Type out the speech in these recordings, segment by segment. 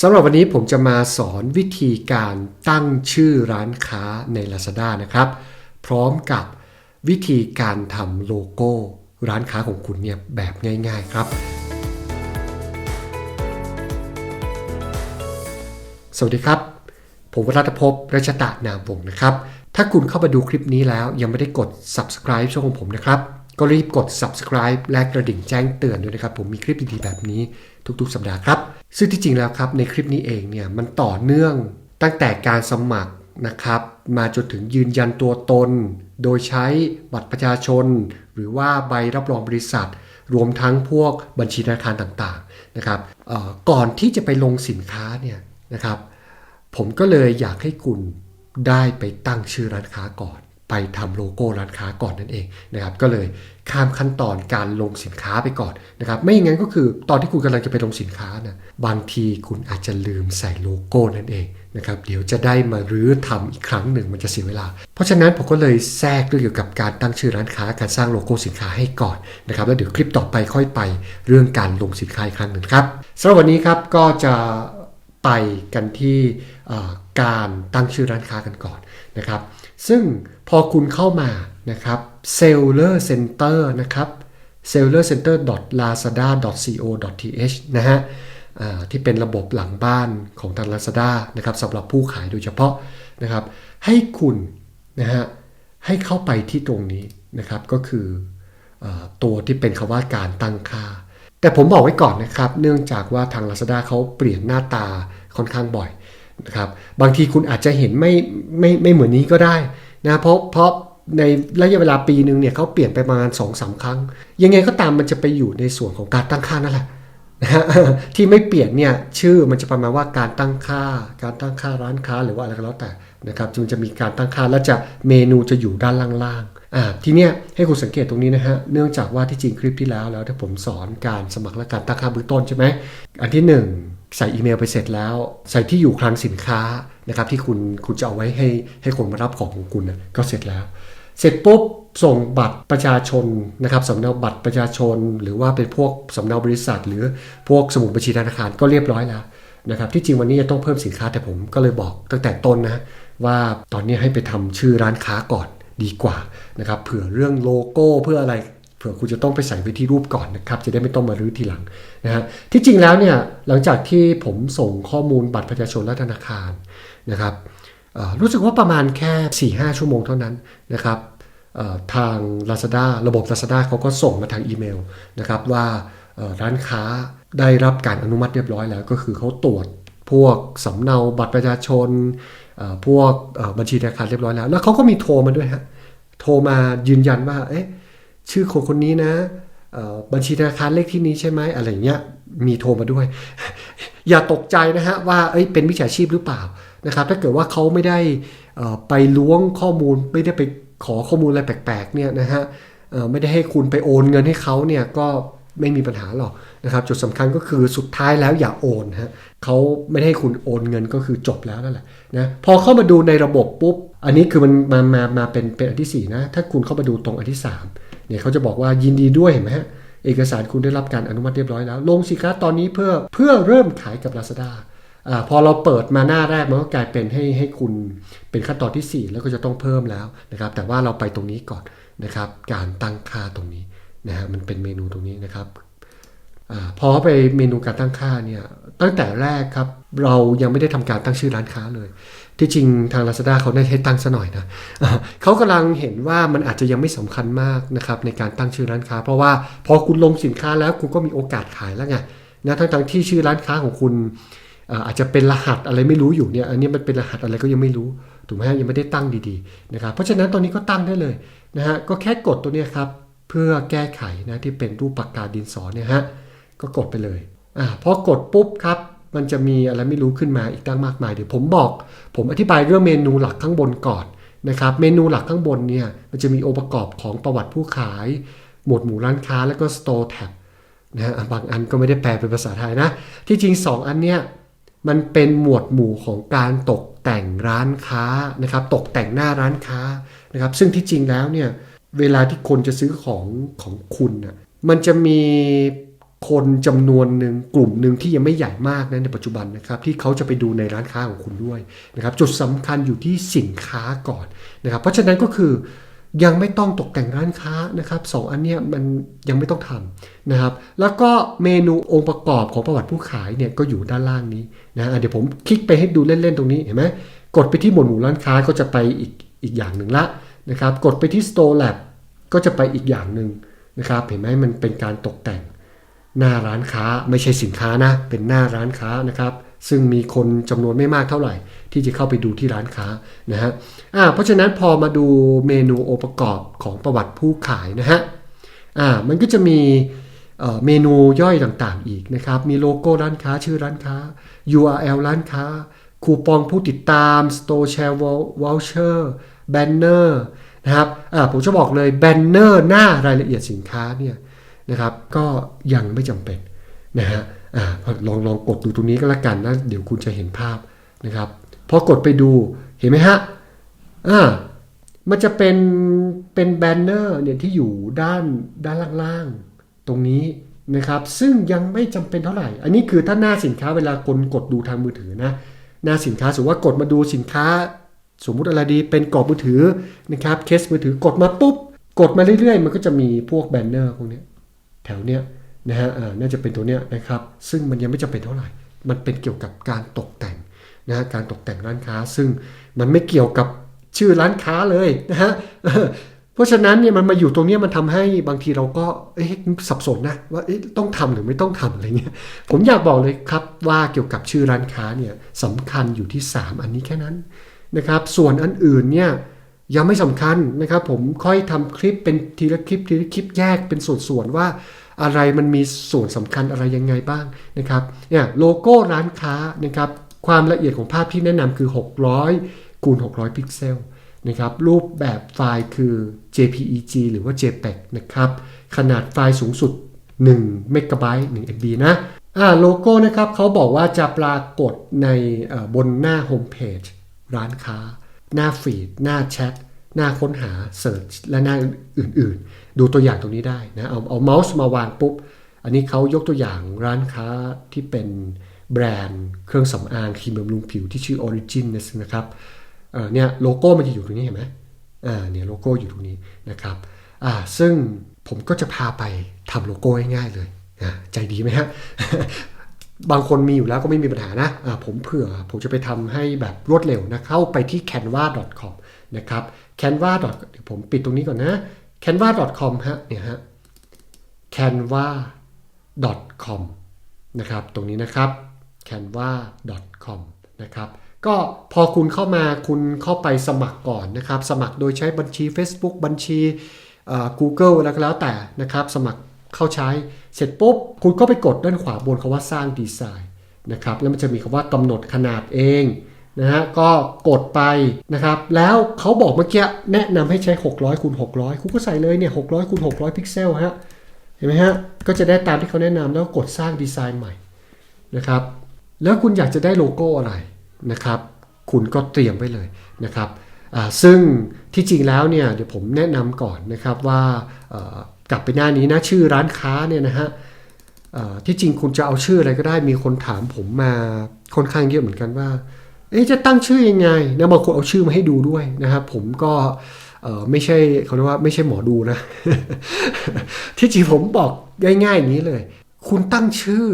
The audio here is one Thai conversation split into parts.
สำหรับวันนี้ผมจะมาสอนวิธีการตั้งชื่อร้านค้าใน Lazada นะครับ พร้อมกับวิธีการทำโลโก้ร้านค้าของคุณเนี่ยแบบง่าย ๆ ครับ สวัสดีครับ ผมวรัตภพรัชตะนามวงศ์นะครับ ถ้าคุณเข้ามาดูคลิปนี้แล้วยังไม่ได้กด subscribe ช่องของผมนะครับ ก็รีบกด subscribe และกระดิ่งแจ้งเตือนด้วยนะครับ ผมมีคลิปดีๆแบบนี้ทุก ๆ สัปดาห์ครับ ซึ่งที่จริงแล้วครับในคลิปนี้เองเนี่ยมันต่อเนื่องตั้งแต่การสมัครนะครับ มาจนถึงยืนยันตัวตน โดยใช้บัตรประชาชน หรือว่าใบรับรองบริษัท รวมทั้งพวกบัญชีธนาคารต่างๆนะครับก่อนที่จะไปลงสินค้าเนี่ยนะครับ ผมก็เลยอยากให้คุณได้ไปตั้งชื่อร้านค้าก่อน ไปทำโลโก้ร้านค้าก่อนนั่นเองนะครับก็เลยข้ามขั้นตอนการลงสินค้าไปก่อนนะครับไม่อย่างนั้นก็คือตอนที่คุณกำลังจะไปลงสินค้านะบางทีคุณอาจจะลืมใส่โลโก้นั่นเองนะครับเดี๋ยวจะได้มารื้อทำอีกครั้งหนึ่งมันจะเสียเวลา เพราะฉะนั้นผมก็เลยแทรกเรื่องเกี่ยวกับการตั้งชื่อร้านค้าการสร้างโลโก้สินค้าให้ก่อนนะครับแล้วเดี๋ยวคลิปต่อไปค่อยไปเรื่องการลงสินค้าอีกครั้งหนึ่งครับสำหรับวันนี้ครับก็จะไปกันที่การตั้งชื่อร้านค้ากันก่อนนะครับ ซึ่ง พอคุณเข้ามานะครับ seller center นะครับ seller center lazada co th นะฮะที่เป็นระบบหลังบ้านของทาง Lazada นะครับสำหรับผู้ขายโดยเฉพาะนะครับ ให้คุณนะฮะให้เข้าไปที่ตรงนี้นะครับก็คือออตัวที่เป็นคำว่าการตั้งค่า แต่ผมบอกไว้ก่อนนะครับ เนื่องจากว่าทาง Lazada เขาเปลี่ยนหน้าตาค่อนข้างบ่อยนะครับ บางทีคุณอาจจะเห็นไม่ไม่ไม่เหมือนนี้ก็ได้ นะเพราะเพราะในระยะเวลาปีหนึ่งเนี่ยเขาเปลี่ยนไปประมาณ2องสาครั้ง ยังไงก็ตามมันจะไปอยู่ในส่วนของการตั้งค่านั่นแหละนะที่ไม่เปลี่ยนเนี่ยชื่อมันจะประมาณว่าการตั้งค่า การตั้งค่าร้านค้าหรือว่าอะไรก็แล้วแต่นะครับจึงจะมีการตั้งค่าแล้วจะเมนูจะอยู่ด้านล่างๆอ่าทีเนี้ยให้คุณสังเกตตรงนี้นะฮะเนื่องจากว่าที่จริงคลิปที่แล้วแล้วที่ผมสอนการสมัครและการตั้งค่าเบื้องต้นใช่ไหมอันที่หนึ่งใส่อีเมลไปเสร็จแล้ว ใส่ที่อยู่คลังสินค้า นะครับที่คุณคุณจะเอาไว้ให้ให้คนมารับของของคุณนะก็เสร็จแล้ว เสร็จปุ๊บส่งบัตรประชาชนนะครับสำเนาบัตรประชาชน หรือว่าเป็นพวกสำเนาบริษัท หรือพวกสมุดบัญชีธนาคารก็เรียบร้อยแล้วนะครับที่จริงวันนี้จะต้องเพิ่มสินค้าแต่ผมก็เลยบอกตั้งแต่ต้นนะว่าตอนนี้ให้ไปทำชื่อร้านค้าก่อนดีกว่านะครับเผื่อเรื่องโลโก้เพื่ออะไรเผื่อคุณจะต้องไปใส่ไว้ที่รูปก่อนนะครับจะได้ไม่ต้องมารื้อทีหลังนะฮะที่จริงแล้วเนี่ยหลังจากที่ผมส่งข้อมูลบัตรประชาชนและธนาคาร นะครับรู้สึกว่าประมาณแค่ 4-5 ชั่วโมงเท่านั้นนะครับทาง Lazada ระบบ Lazada เขาก็ส่งมาทางอีเมลนะครับว่าร้านค้าได้รับการอนุมัติเรียบร้อยแล้ว ก็คือเขาตรวจพวกสำเนาบัตรประชาชน พวกบัญชีธนาคารเรียบร้อยแล้ว แล้วเขาก็มีโทรมาด้วยฮะโทรมายืนยันว่าเอ๊ะชื่อคนคนนี้นะบัญชีธนาคารเลขที่นี้ใช่ไหมอะไรเงี้ยมีโทรมาด้วย อย่าตกใจนะฮะว่าเอ้ยเป็นมิจฉาชีพหรือเปล่า นะครับถ้าเกิดว่าเขาไม่ได้ไปล้วงข้อมูลไม่ได้ไปขอข้อมูลอะไรแปลกๆเนี่ยนะฮะไม่ได้ให้คุณไปโอนเงินให้เขาเนี่ยก็ไม่มีปัญหาหรอกนะครับจุดสำคัญก็คือสุดท้ายแล้วอย่าโอนฮะเขาไม่ได้ให้คุณโอนเงินก็คือจบแล้วนั่นแหละนะพอเข้ามาดูในระบบปุ๊บ อันนี้คือมันมามามาเป็นเป็นอันที่สี่นะ ถ้าคุณเข้ามาดูตรงอันที่สามเนี่ยเขาจะบอกว่ายินดีด้วยเห็นไหมฮะเอกสารคุณได้รับการอนุมัติเรียบร้อยแล้ว ลงสินค้าตอนนี้เพื่อเพื่อเริ่มขายกับ Lazada อพอเราเปิดมาหน้าแรกมันก็กลายเป็นให้ให้คุณเป็นขั้นตอนที่ 4 แล้วก็จะต้องเพิ่มแล้วนะครับ แต่ว่าเราไปตรงนี้ก่อนนะครับ การตั้งค่าตรงนี้นะฮะมันเป็นเมนูตรงนี้นะครับอพอไปเมนูการตั้งค่าเนี่ยตั้งแต่แรกครับเรายังไม่ได้ทำการตั้งชื่อร้านค้าเลย ที่จริงทาง Lazada เขาได้ให้ตั้งซะหน่อยนะเขากำลังเห็นว่ามันอาจจะยังไม่สำคัญมากนะครับในการตั้งชื่อร้านค้า เพราะว่าพอคุณลงสินค้าแล้วคุณก็มีโอกาสขายแล้วไงนะทั้งๆที่ชื่อร้านค้าของคุณ อาจจะเป็นรหัสอะไรไม่รู้อยู่เนี่ยอันนี้มันเป็นรหัสอะไรก็ยังไม่รู้ถูกไหมฮะยังไม่ได้ตั้งดีๆนะครับเพราะฉะนั้นตอนนี้ก็ตั้งได้เลยนะฮะก็แค่กดตัวนี้ครับเพื่อแก้ไขนะที่เป็นรูปปากกาดินสอเนี่ยฮะก็กดไปเลยอ่าพอกดปุ๊บครับมันจะมีอะไรไม่รู้ขึ้นมาอีกตั้งมากมายเดี๋ยวผมบอก ผมอธิบายเรื่องเมนูหลักข้างบนก่อนนะครับเมนูหลักข้างบนเนี่ยมันจะมีองค์ประกอบของประวัติผู้ขาย หมวดหมู่ร้านค้าแล้วก็ store tab นะฮะบางอันก็ไม่ได้แปลเป็นภาษาไทยนะ ที่จริง 2 อันเนี้ย มันเป็นหมวดหมู่ของการตกแต่งร้านค้านะครับ ตกแต่งหน้าร้านค้านะครับ ซึ่งที่จริงแล้วเนี่ยเวลาที่คนจะซื้อของของคุณน่ะมันจะมีคนจำนวนหนึ่งกลุ่มหนึ่งที่ยังไม่ใหญ่มากนะในปัจจุบันนะครับ ที่เขาจะไปดูในร้านค้าของคุณด้วยนะครับ จุดสำคัญอยู่ที่สินค้าก่อนนะครับ เพราะฉะนั้นก็คือ ยังไม่ต้องตกแต่งร้านค้านะครับสองอันเนี้ยมันยังไม่ต้องทำนะครับ แล้วก็เมนูองค์ประกอบของประวัติผู้ขายเนี่ยก็อยู่ด้านล่างนี้นะเดี๋ยวผมคลิกไปให้ดูเล่นๆตรงนี้เห็นไหมกดไปที่หมวดหมู่ร้านค้าก็จะไปอีกอีกอย่างหนึ่งละนะครับ กดไปที่ Store Lab ก็จะไปอีกอย่างหนึ่งนะครับ เห็นไหมมันเป็นการตกแต่งหน้าร้านค้าไม่ใช่สินค้านะเป็นหน้าร้านค้านะครับ ซึ่งมีคนจำนวนไม่มากเท่าไหร่ ที่จะเข้าไปดูที่ร้านค้านะฮะอ่าเพราะฉะนั้นพอมาดูเมนูองค์ประกอบของประวัติผู้ขายนะฮะอ่ามันก็จะมีเมนูย่อยต่างๆ อีกนะครับ มีโลโก้ร้านค้าชื่อร้านค้า URL ร้านค้า คูปองผู้ติดตาม Store Share Voucher Banner นะครับอ่าผมจะบอกเลยแบนเนอร์หน้ารายละเอียดสินค้าเนี่ยนะครับ ก็ยังไม่จำเป็นนะฮะอ่าลองลองกดดูตรงนี้ก็แล้วกันนะ เดี๋ยวคุณจะเห็นภาพนะครับ พอกดไปดูเห็นไหมฮะอ่ามันจะเป็นเป็นแบนเนอร์เนี่ยที่อยู่ด้านด้านล่างๆ ตรงนี้นะครับ ซึ่งยังไม่จำเป็นเท่าไหร่ อันนี้คือถ้าหน้าสินค้าเวลาคนกดดูทางมือถือนะหน้าสินค้าสมมติว่ากดมาดูสินค้า สมมุติอะไรดีเป็นกรอบมือถือนะครับเคสมือถือกดมาปุ๊บ กดมาเรื่อยๆ มันก็จะมีพวกแบนเนอร์พวกนี้แถวเนี้ยนะฮะอ่าน่าจะเป็นตัวเนี้ยนะครับ ซึ่งมันยังไม่จำเป็นเท่าไหร่ มันเป็นเกี่ยวกับการตกแต่ง นะฮะการตกแต่งร้านค้า ซึ่งมันไม่เกี่ยวกับชื่อร้านค้าเลยนะฮะเพราะฉะนั้นเนี่ยมันมาอยู่ตรงนี้มันทำให้บางทีเราก็เอ๊ะสับสนนะว่าต้องทำหรือไม่ต้องทำอะไรเงี้ยผมอยากบอกเลยครับว่าเกี่ยวกับชื่อร้านค้าเนี่ยสำคัญอยู่ที่ 3 อันนี้แค่นั้นนะครับ ส่วนอันอื่นเนี่ยยังไม่สำคัญนะครับ ผมค่อยทำคลิปเป็นทีละคลิปทีละคลิปแยกเป็นส่วนๆว่าอะไรมันมีส่วนสำคัญอะไรยังไงบ้างนะครับเนี่ยโลโก้ร้านค้านะครับ ความละเอียดของภาพที่แนะนำคือ 600คูณ600 พิกเซลนะครับรูปแบบไฟล์คือ JPEG หรือว่า JPEG นะครับขนาดไฟล์สูงสุด1เมกะไบต์1 MB นะอ่าโลโก้นะครับเขาบอกว่าจะปรากฏในบนหน้าโฮมเพจร้านค้า หน้าฟีด หน้าแชท หน้าค้นหาเสิร์ชและหน้าอื่นๆ ดูตัวอย่างตรงนี้ได้นะเอาเอาเมาส์มาวางปุ๊บ อันนี้เขายกตัวอย่างร้านค้าที่เป็น แบรนด์เครื่องสำอางครีมบำรุงผิวที่ชื่อ Origin นะครับเนี่ยโลโก้มันจะอยู่ตรงนี้เห็นไหมอ่าเนี่ยโลโก้อยู่ตรงนี้นะครับอ่าซึ่งผมก็จะพาไปทำโลโก้ง่ายๆเลยใจดีไหมฮะบางคนมีอยู่แล้วก็ไม่มีปัญหานะอ่าผมเผื่อผมจะไปทำให้แบบรวดเร็วนะ เข้าไปที่ canva.com นะครับ canva. เดี๋ยวผมปิดตรงนี้ก่อนนะ canva.com ฮะเนี่ยฮะ canva.com นะครับ ตรงนี้นะครับ canva.com นะครับก็พอคุณเข้ามาคุณเข้าไปสมัครก่อนนะครับ สมัครโดยใช้บัญชี Facebook บัญชีอ่อ Google แล้วก็แล้วแต่นะครับ สมัครเข้าใช้เสร็จปุ๊บ คุณก็ไปกดด้านขวาบนคาว่าสร้างดีไซน์นะครับแล้วมันจะมีคำว่ากำหนดขนาดเองนะฮะก็กดไปนะครับ แล้วเขาบอกเมื่อกี้แนะนำให้ใช้ 600คูณ600 คุณก็ใส่เลยเนี่ย600คูณ600 พิกเซลฮะเห็นไหมฮะก็จะได้ตามที่เขาแนะนำแล้วกดสร้างดีไซน์ใหม่นะครับ แล้วคุณอยากจะได้โลโก้อะไรนะครับ คุณก็เตรียมไว้เลยนะครับซึ่งที่จริงแล้วเนี่ยเดี๋ยวผมแนะนำก่อนนะครับว่ากลับไปหน้านี้นะชื่อร้านค้าเนี่ยนะฮะที่จริงคุณจะเอาชื่ออะไรก็ได้มีคนถามผมมาค่อนข้างเยอะเหมือนกันว่าเอ๊ะจะตั้งชื่อยังไงนะบางคนเอาชื่อมาให้ดูด้วยนะครับผมก็ไม่ใช่เขาเรียกว่าไม่ใช่หมอดูนะ ที่จริงผมบอกง่ายๆอย่างนี้เลย คุณตั้งชื่อ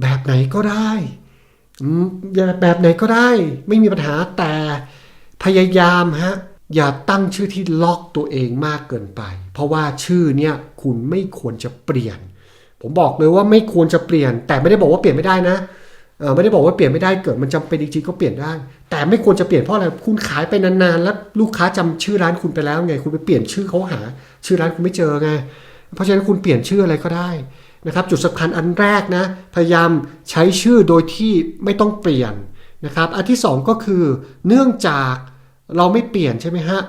แบบไหนก็ได้ แบบไหนก็ได้ ไม่มีปัญหาแต่พยายามฮะอย่าตั้งชื่อที่ล็อกตัวเองมากเกินไป เพราะว่าชื่อเนี่ยคุณไม่ควรจะเปลี่ยน ผมบอกเลยว่าไม่ควรจะเปลี่ยน แต่ไม่ได้บอกว่าเปลี่ยนไม่ได้นะไม่ได้บอกว่าเปลี่ยนไม่ได้เกิดมันจำเป็นจริงๆก็เปลี่ยนได้ แต่ไม่ควรจะเปลี่ยนเพราะอะไรคุณขายไปนานๆ แล้วลูกค้าจำชื่อร้านคุณไปแล้วไง คุณไปเปลี่ยนชื่อเขาหา ชื่อร้านคุณไม่เจอไงเพราะฉะนั้นคุณเปลี่ยนชื่ออะไรก็ได้ นะครับจุดสำคัญอันแรกนะพยายามใช้ชื่อโดยที่ไม่ต้องเปลี่ยนนะครับอันที่สองก็คือเนื่องจากเราไม่เปลี่ยนใช่ไหมฮะ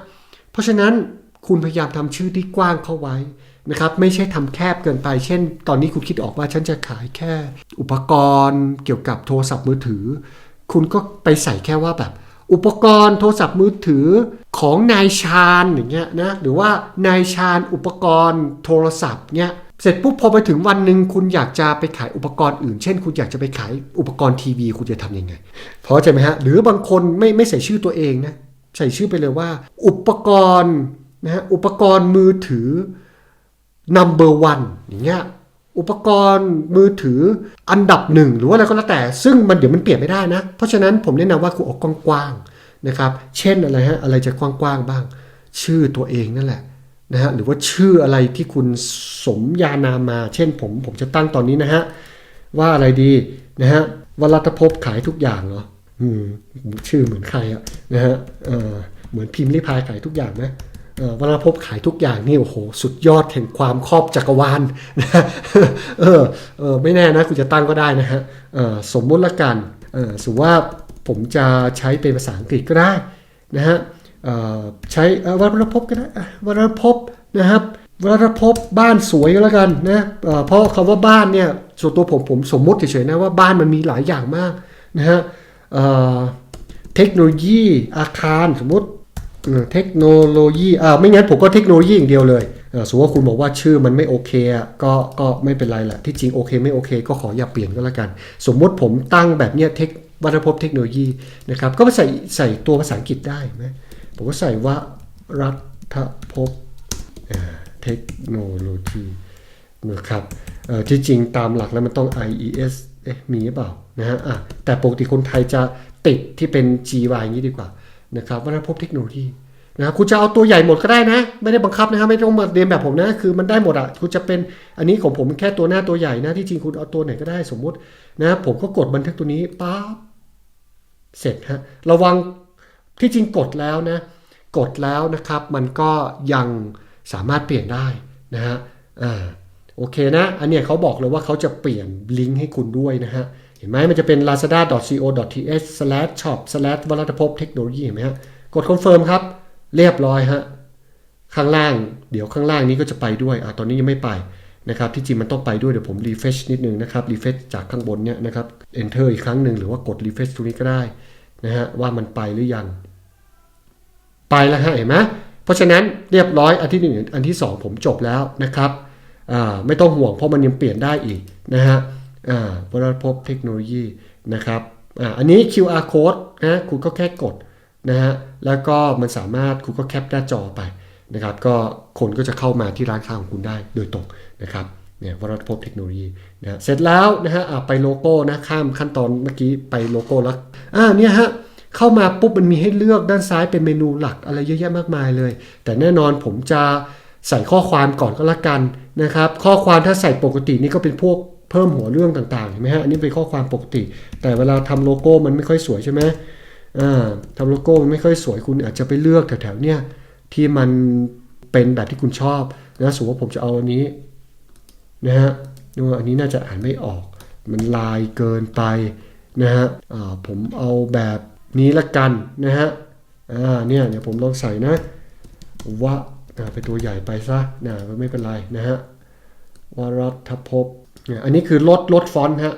เพราะฉะนั้นคุณพยายามทำชื่อที่กว้างเข้าไว้นะครับไม่ใช่ทำแคบเกินไป เช่น ตอนนี้คุณคิดออกว่าฉันจะขายแค่อุปกรณ์เกี่ยวกับโทรศัพท์มือถือ คุณก็ไปใส่แค่ว่าแบบ อุปกรณ์โทรศัพท์มือถือของนายชาญอย่างเงี้ยนะหรือว่านายชาญอุปกรณ์โทรศัพท์เงี้ย เสร็จปุ๊บพอไปถึงวันหนึ่งคุณอยากจะไปขายอุปกรณ์อื่น เช่น คุณอยากจะไปขายอุปกรณ์ทีวี คุณจะทำยังไงเพราะใช่ไหมฮะหรือบางคนไม่ไม่ใส่ชื่อตัวเองนะใส่ชื่อไปเลยว่า อุปกรณ์นะฮะอุปกรณ์มือถือ number one อย่างเงี้ยอุปกรณ์มือถืออันดับหนึ่งหรือว่าอะไรก็แล้วแต่ ซึ่งมันเดี๋ยวมันเปลี่ยนไม่ได้นะ เพราะฉะนั้นผมแนะนำว่าคุณออกกว้างๆนะครับ เช่นอะไรฮะอะไรจะกว้างๆบ้าง ชื่อตัวเองนั่นแหละ นะฮะหรือว่าชื่ออะไรที่คุณสมญานามมา เช่นผมผมจะตั้งตอนนี้นะฮะว่าอะไรดีนะฮะวรัตภพขายทุกอย่างเหรออืมชื่อเหมือนใครอะนะฮะเออเหมือนพิมพ์ริพายขายทุกอย่างไหมเอ่อวรภพขายทุกอย่างนี่โอ้โห สุดยอดแห่งความครอบจักรวาลนะะเออเออไม่แน่นะคุณจะตั้งก็ได้นะฮะเออสมมุติละกันเออสมมติว่าผมจะใช้เป็นภาษาอังกฤษก็ได้นะฮะ ใช้เอ่อวรภพก็ได้อะวรภพนะครับวรภพบ้านสวยก็แล้วกันนะเพราะคำว่าบ้านเนี่ยส่วนตัวผมผมสมมติเฉยๆนะว่าบ้านมันมีหลายอย่างมากนะฮะเทคโนโลยีอาคารสมมติเทคโนโลยีอ่าไม่งั้นผมก็เทคโนโลยีอย่างเดียวเลยสมมติว่าคุณบอกว่าชื่อมันไม่โอเคอะก็ก็ไม่เป็นไรแหละที่จริงโอเคไม่โอเค ก็ขออย่าเปลี่ยนก็แล้วกัน สมมติผมตั้งแบบเนี้ยเทควัฒนภพเทคโนโลยีนะครับก็ไปใส่ใส่ตัวภาษาอังกฤษได้ไหม ผมก็ใส่ว่ารัฐภพเทคโนโลยีนะครับที่จริงตามหลักแล้วมันต้อง IES เอ๊ะมีหรือเปล่านะฮะอะแต่ปกติคนไทยจะติดที่เป็น GY อย่างนี้ดีกว่านะครับวัฒนภพเทคโนโลยีนะค,คุณจะเอาตัวใหญ่หมดก็ได้นะ ไม่ได้บังคับนะครับไม่ต้องมาเรียนแบบผมนะ คือมันได้หมดอะคุณจะเป็นอันนี้ของผมแค่ตัวหน้าตัวใหญ่นะที่จริงคุณเอาตัวไหนก็ได้สมมุตินะผมก็กดบันทึกตัวนี้ปั๊บเสร็จฮะระวัง ที่จริงกดแล้วนะกดแล้วนะครับมันก็ยังสามารถเปลี่ยนได้นะฮะอ่าโอเคนะ อันเนี้ยเขาบอกเลยว่าเขาจะเปลี่ยนลิงก์ให้คุณด้วยนะฮะ เห็นไหมมันจะเป็น lazada.co.th/shop/ วรัตภพเทคโนโลยีเห็นไหมฮะ กดคอนเฟิร์มครับ เรียบร้อยฮะ ข้างล่าง เดี๋ยวข้างล่างนี้ก็จะไปด้วย อะ ตอนนี้ยังไม่ไปนะครับ ที่จริงมันต้องไปด้วย เดี๋ยวผมรีเฟชนิดนึงนะครับ รีเฟชจากข้างบนเนี่ยนะครับ enter อีกครั้งหนึ่งหรือว่ากดรีเฟชตรงนี้ก็ได้ นะฮะว่ามันไปหรือยัง ไปแล้วฮะเห็นไหมเพราะฉะนั้นเรียบร้อยอันที่หนึ่งอันที่สองผมจบแล้วนะครับไม่ต้องห่วงเพราะมันยังเปลี่ยนได้อีกนะฮะอ่าวัฒนภพเทคโนโลยีนะครับออันนี้ QR code นะคุณก็แค่กดนะฮะแล้วก็มันสามารถคุณก็แคปหน้าจอไปนะครับ ก็คนก็จะเข้ามาที่ร้านค้าของคุณได้โดยตรงนะครับ เนี่ยวัฒนภพเทคโนโลยีนะเสร็จแล้วนะฮะไปโลโก้นะข้ามขั้นตอนเมื่อกี้ไปโลโก้แล้วอ่าเนี่ยฮะเข้ามาปุ๊บมันมีให้เลือกด้านซ้ายเป็นเมนูหลักอะไรเยอะแยะมากมายเลย แต่แน่นอนผมจะใส่ข้อความก่อนก็แล้วกันนะครับ ข้อความถ้าใส่ปกตินี่ก็เป็นพวกเพิ่มหัวเรื่องต่างๆเห็นไหมฮะอันนี้เป็นข้อความปกติ แต่เวลาทำโลโก้มันไม่ค่อยสวยใช่ไหมอ่าทำโลโก้มันไม่ค่อยสวยคุณอาจจะไปเลือกแถวๆเนี้ยที่มันเป็นแบบที่คุณชอบนะสมมติว่าผมจะเอาอันนี้ นะฮะดูว่าอันนี้น่าจะอ่านไม่ออก มันลายเกินไปนะฮะอ่าผมเอาแบบนี้ละกันนะฮะอ่าเนี่ยเดี๋ยวผมลองใส่นะว่าอ่าเป็นตัวใหญ่ไปซะนะก็ไม่เป็นไรนะฮะวรัตภพเนี่ยอันนี้คือลดลดฟอนต์ฮะ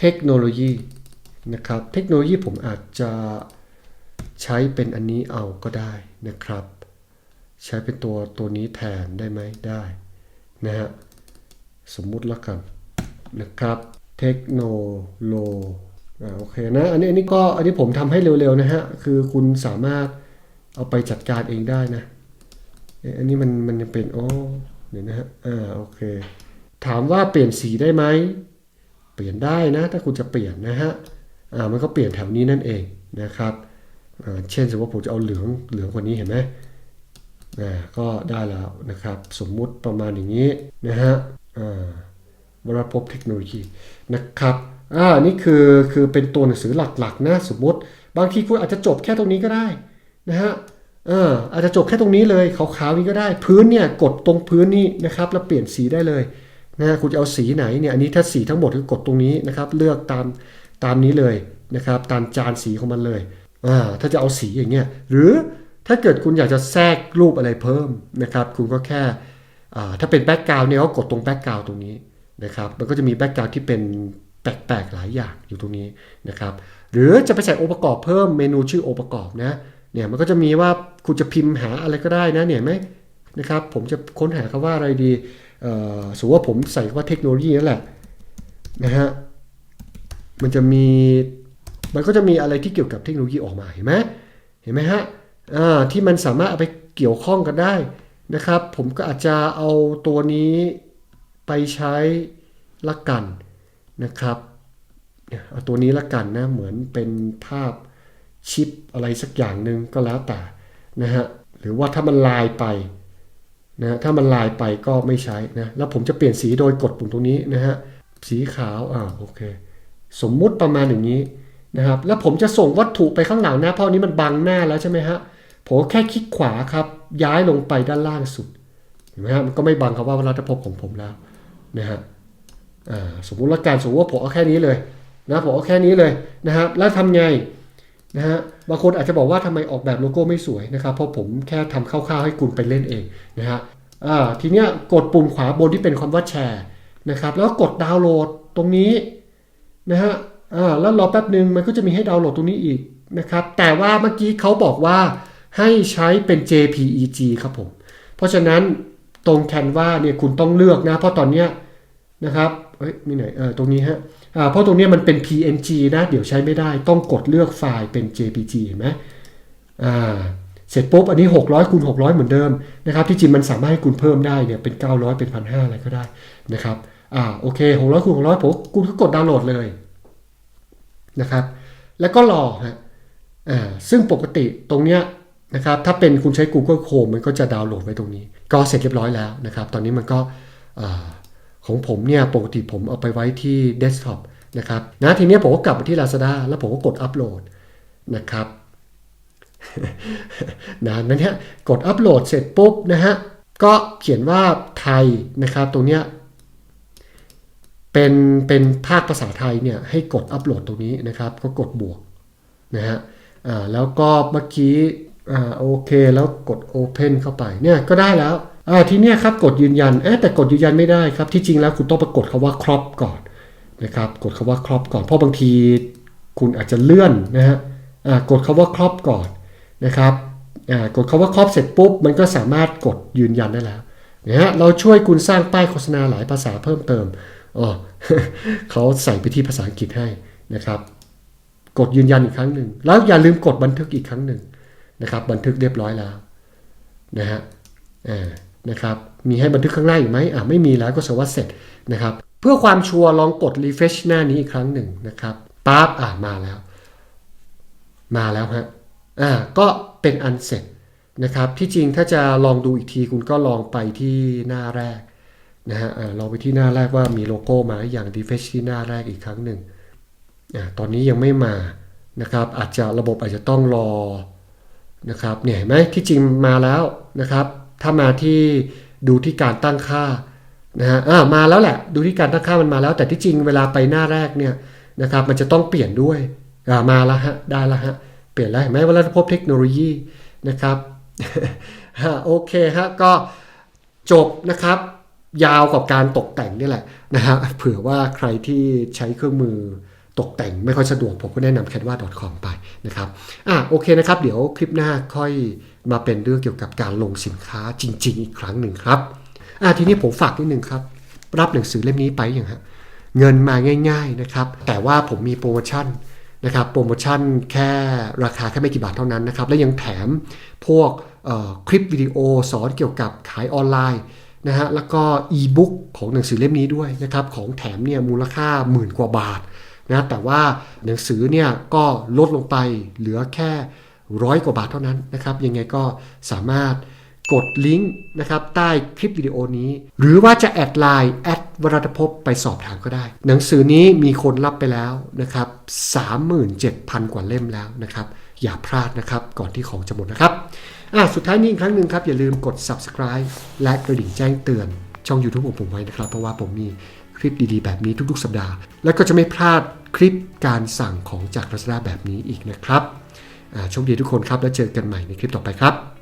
เทคโนโลยีนะครับ เทคโนโลยีผมอาจจะใช้เป็นอันนี้เอาก็ได้นะครับ ใช้เป็นตัวตัวนี้แทนได้ไหมได้นะฮะ สมมุติละกันนะครับเทคโนโลอ่าโอเคนะอันนี้อันนี้ก็อันนี้ผมทำให้เร็วๆนะฮะ คือคุณสามารถเอาไปจัดการเองได้นะ อันนี้มันมันยังเป็นโอ้เดี๋ยนะฮะอ่าโอเค ถามว่าเปลี่ยนสีได้ไหม เปลี่ยนได้นะ ถ้าคุณจะเปลี่ยนนะฮะอ่ามันก็เปลี่ยนแถวนี้นั่นเองนะครับอ่าเช่นสมมติว่าผมจะเอาเหลืองเหลืองกว่านี้เห็นไหมอ่าก็ได้แล้วนะครับ สมมุติประมาณอย่างนี้นะฮะ อ่าวรภพเทคโนโลยีนะครับอ่านี่คือคือเป็นตัวหนังสือหลักๆนะสมมติ บางทีคุณอาจจะจบแค่ตรงนี้ก็ได้นะฮะเอออาจจะจบแค่ตรงนี้เลยขาวๆนี้ก็ได้ พื้นเนี่ยกดตรงพื้นนี่นะครับ แล้วเปลี่ยนสีได้เลยนะคุณจะเอาสีไหนเนี่ยอันนี้ถ้าสีทั้งหมดก็กดตรงนี้นะครับ เลือกตามตามนี้เลยนะครับ ตามจานสีของมันเลยอ่าถ้าจะเอาสีอย่างเงี้ยหรือถ้าเกิดคุณอยากจะแทรกรูปอะไรเพิ่มนะครับ คุณก็แค่ ถ้าเป็นแบ็กกราวน์เนี่ยก็กดตรงแบ็กกราวน์ตรงนี้นะครับ มันก็จะมีแบ็กกราวน์ที่เป็นแปลกๆหลายอย่างอยู่ตรงนี้นะครับ หรือจะไปใส่องค์ประกอบเพิ่มเมนูชื่อองค์ประกอบนะ เนี่ยมันก็จะมีว่าคุณจะพิมพ์หาอะไรก็ได้นะเนี่ยไหมนะครับ ผมจะค้นหาคำว่าอะไรดีสมมติว่าผมใส่ว่าเทคโนโลยีนั่นแหละนะฮะ มันจะมี มันก็จะมีอะไรที่เกี่ยวกับเทคโนโลยีออกมาเห็นไหมเห็นไหมฮะที่มันสามารถเอาไปเกี่ยวข้องกันได้ นะครับ ผมก็อาจจะเอาตัวนี้ไปใช้ละกันนะครับเอาตัวนี้ละกันนะเหมือนเป็นภาพชิปอะไรสักอย่างหนึ่งก็แล้วแต่นะฮะหรือว่าถ้ามันลายไปนะถ้ามันลายไปก็ไม่ใช้นะแล้วผมจะเปลี่ยนสีโดยกดปุ่มตรงนี้นะฮะสีขาวอ่าโอเค สมมุติประมาณอย่างนี้นะครับแล้วผมจะส่งวัตถุไปข้างหลังนะเพราะนนี้มันบังหน้าแล้วใช่ไหมฮะ ผมแค่คลิกขวาครับ ย้ายลงไปด้านล่างสุดเห็นไหมฮะมันก็ไม่บังคำว่ารัฐภพของผมแล้วนะฮะสมมุติละการสมมติว่าผมเอาแค่นี้เลยนะผมเอาแค่นี้เลยนะครับ แล้วทำไงนะฮะบางคนอาจจะบอกว่าทำไมออกแบบโลโก้ไม่สวยนะครับ เพราะผมแค่ทำคร่าวๆให้คุณไปเล่นเองนะฮะทีเนี้ยกดปุ่มขวาบนที่เป็นคำว่าแชร์นะครับ แล้วกดดาวน์โหลดตรงนี้นะฮะแล้วรอแป๊บหนึ่งมันก็จะมีให้ดาวน์โหลดตรงนี้อีกนะครับ แต่ว่าเมื่อกี้เขาบอกว่า ให้ใช้เป็น JPEG ครับผม เพราะฉะนั้นตรงแคนวาเนี่ยคุณต้องเลือกนะ เพราะตอนเนี้ยนะครับเอ้ยมีไหนเออตรงนี้ฮะอ่าเพราะตรงเนี้ยมันเป็น PNG นะ เดี๋ยวใช้ไม่ได้ต้องกดเลือกไฟล์เป็น JPG เห็นไหมอ่าเสร็จปุ๊บอันนี้ 600คูณ600 เหมือนเดิมนะครับที่จริงมันสามารถให้คุณเพิ่มได้เนี่ยเป็น 900 เป็น 1,500 อะไรก็ได้นะครับอ่าโอเค 600คูณ600ผมคุณก็กดดาวน์โหลดเลยนะครับแล้วก็รอฮะอ่าซึ่งปกติตรงเนี้ย นะครับถ้าเป็นคุณใช้ Google Chrome มันก็จะดาวน์โหลดไว้ตรงนี้ ก็เสร็จเรียบร้อยแล้วนะครับตอนนี้มันก็ของผมเนี่ยปกติผมเอาไปไว้ที่เดสก์ท็อปนะครับนะทีนี้ผมก็กลับมาที่ Lazada แล้วผมก็กดอัปโหลดนะครับนะนั้นเนี่ยกดอัปโหลดเสร็จปุ๊บนะฮะก็เขียนว่าไทยนะครับตรงเนี้ยเป็นเป็นภาคภาษาไทยเนี่ยให้กดอัปโหลดตรงนี้นะครับ ก็กดบวกนะฮะแล้วก็เมื่อกี้ อ่าโอเค แล้วกด Open เข้าไปเนี่ยก็ได้แล้วอ่าทีเนี้ยครับกดยืนยันเอ๊ะแต่กดยืนยันไม่ได้ครับ ที่จริงแล้วคุณต้องไปกดคาว่าครอปก่อนนะครับกดคาว่าครอปก่อนเพราะบางทีคุณอาจจะเลื่อนนะฮะอ่ากดคาว่าครอปก่อนนะครับอ่ากดคาว่าครอปเสร็จปุ๊บ มันก็สามารถกดยืนยันได้แล้วนะฮะเราช่วยคุณสร้างป้ายโฆษณาหลายภาษาเพิ่มเติมอ๋อเขาใส่ไปที่ภาษาอังกฤษให้นะครับ กดยืนยันอีกครั้งหนึ่งแล้วอย่าลืมกดบันทึกอีกครั้งหนึ่ง นะครับ บันทึกเรียบร้อยแล้วนะฮะอ่านะครับมีให้บันทึกข้างหน้าอยู่ไหมอ่าไม่มีแล้วก็สดงว่าเสร็จนะครับ เพื่อความชัวร์ลองกด refresh หน้านี้อีกครั้งหนึ่งนะครับปั๊บอ่ามาแล้ว มาแล้วฮะอ่าก็เป็นอันเสร็จนะครับ ที่จริงถ้าจะลองดูอีกทีคุณก็ลองไปที่หน้าแรกนะฮะอ่าลองไปที่หน้าแรกว่ามีโลโก้มาหรือยัง refresh ที่หน้าแรกอีกครั้งหนึ่งอ่าตอนนี้ยังไม่มานะครับ อาจจะระบบอาจจะต้องรอ นะครับเนี่ยเห็นไหมที่จริงมาแล้วนะครับ ถ้ามาที่ดูที่การตั้งค่านะฮะอ่ามาแล้วแหละดูที่การตั้งค่ามันมาแล้ว แต่ที่จริงเวลาไปหน้าแรกเนี่ยนะครับมันจะต้องเปลี่ยนด้วยอ่ามาแล้วฮะได้แล้วฮะเปลี่ยนแล้วเห็นไหมเวลาพบเทคโนโลยีนะครับฮะโอเคฮะก็จบนะครับ ยาวกับการตกแต่งนี่แหละนะฮะเผื่อว่าใครที่ใช้เครื่องมือ ตกแต่งไม่ค่อยสะดวก ผมก็แนะนำ canva.com ไปนะครับอะโอเคนะครับ เดี๋ยวคลิปหน้าค่อยมาเป็นเรื่องเกี่ยวกับการลงสินค้าจริง ๆ อีกครั้งหนึ่งครับอะทีนี้ผมฝากนิดนึงครับ รับหนังสือเล่มนี้ไปอย่างฮะเงินมาง่าย ๆนะครับ แต่ว่าผมมีโปรโมชั่นนะครับโปรโมชั่นแค่ราคาแค่ไม่กี่บาทเท่านั้นนะครับ และยังแถมพวกคลิปวิดีโอสอนเกี่ยวกับขายออนไลน์นะฮะแล้วก็อีบุ๊กของหนังสือเล่มนี้ด้วยนะครับ ของแถมเนี่ยมูลค่าหมื่นกว่าบาท นะแต่ว่าหนังสือเนี่ยก็ลดลงไปเหลือแค่ร้อยกว่าบาทเท่านั้นนะครับยังไงก็สามารถกดลิงก์นะครับใต้คลิปวิดีโอนี้ หรือว่าจะแอดไลน์แอดวรัตภพไปสอบถามก็ได้ หนังสือนี้มีคนรับไปแล้วนะครับ37,000 กว่าเล่มแล้วนะครับอย่าพลาดนะครับก่อนที่ของจะหมดนะครับอะสุดท้ายนี้อีกครั้งหนึ่งครับ อย่าลืมกด subscribe และกระดิ่งแจ้งเตือนช่อง YouTube ของผมไว้นะครับ เพราะว่าผมมี คลิปดีๆ แบบนี้ทุกๆ สัปดาห์ และก็จะไม่พลาดคลิปการสั่งของจากรัศดาแบบนี้อีกนะครับอ่าโชคดีทุกคนครับ แล้วเจอกันใหม่ในคลิปต่อไปครับ